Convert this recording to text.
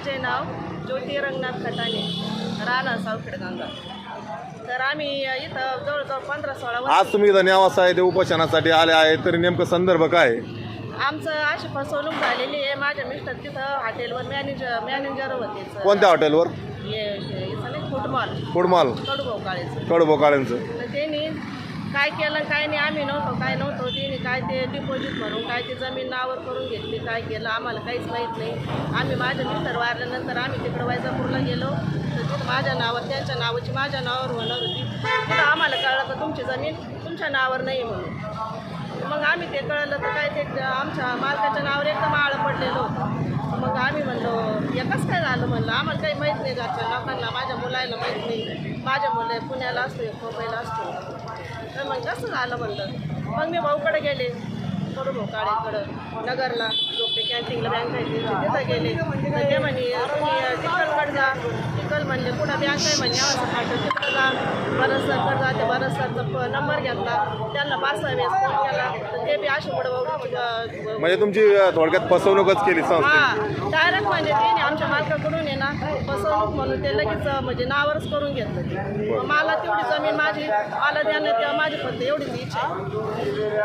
माझे नाव ज्योती रंगनाथ खटाणे राणा सावखेड गंगा. तर आम्ही इथं जवळजवळ पंधरा सोळा वर्ष आज तुम्ही इथं न्यावास आहे ते उपोषणासाठी आले आहे तरी नेमकं संदर्भ काय? आहे? आमचं अशी फसवणूक झालेली आहे. माझे मिस्टर तिथं हॉटेलवर मॅनेजर मॅनेजर होते सर. कोणत्या हॉटेलवर? हे हे- इथं नाही फुटबॉल कडुभाऊकाळेचं कडबोकाळ्यांचं तर त्यांनी काय केलं काय नाही आम्ही नव्हतो काय नव्हतो तिने काय ते डिपॉझिट भरून काय ते जमीन नावर करून घेतली काय केलं आम्हाला काहीच माहीत नाही. आम्ही माझ्या मिस्टर वारल्यानंतर आम्ही तिकडं वैजापूरला गेलो. तर तिथं माझ्या नावावर त्यांच्या नावाची माझ्या नावावर होणार होती. तिथं आम्हाला कळलं तर तुमची जमीन तुमच्या नावावर नाही म्हणून. मग आम्ही ते कळलं तर काय ते आमच्या मालकाच्या नावावर एकदम आळं पडलेलं होतं. मग आम्ही म्हणलो एकच काय झालं? म्हणलं आम्हाला काही माहीत नाही घरच्या लोकांना माझ्या मुलाला माहीत नाही. माझ्या मुलं पुण्याला असतो एक मुंबईला असतो तर मग कसं झालं म्हणलं. मग मी भाऊकडे गेले. करू भाऊ काळेकडं नगरला. झोपे कॅन्टीनला बँक आहे. तिथं गेले. तर ते म्हणे तुम्ही टिकलकडे जा टिकल म्हणले कुठं बँक आहे? म्हणे असं ते नंबर घेतला त्यांना पाच सहा वेळेस फोन केला. तर ते बी अशी बुडवडी म्हणजे तुमची थोडक्यात फसवणूकच केली संस्थे. हा डायरेक्ट म्हणजे त्याने आमच्या मालकाकडून आहे ना फसवणूक म्हणून ते लगेच म्हणजे नावरच करून घेतलं. ते. मला तेवढी जमीन माझी मला द्यायला तेव्हा माझी फक्त एवढीच इच्छा आहे.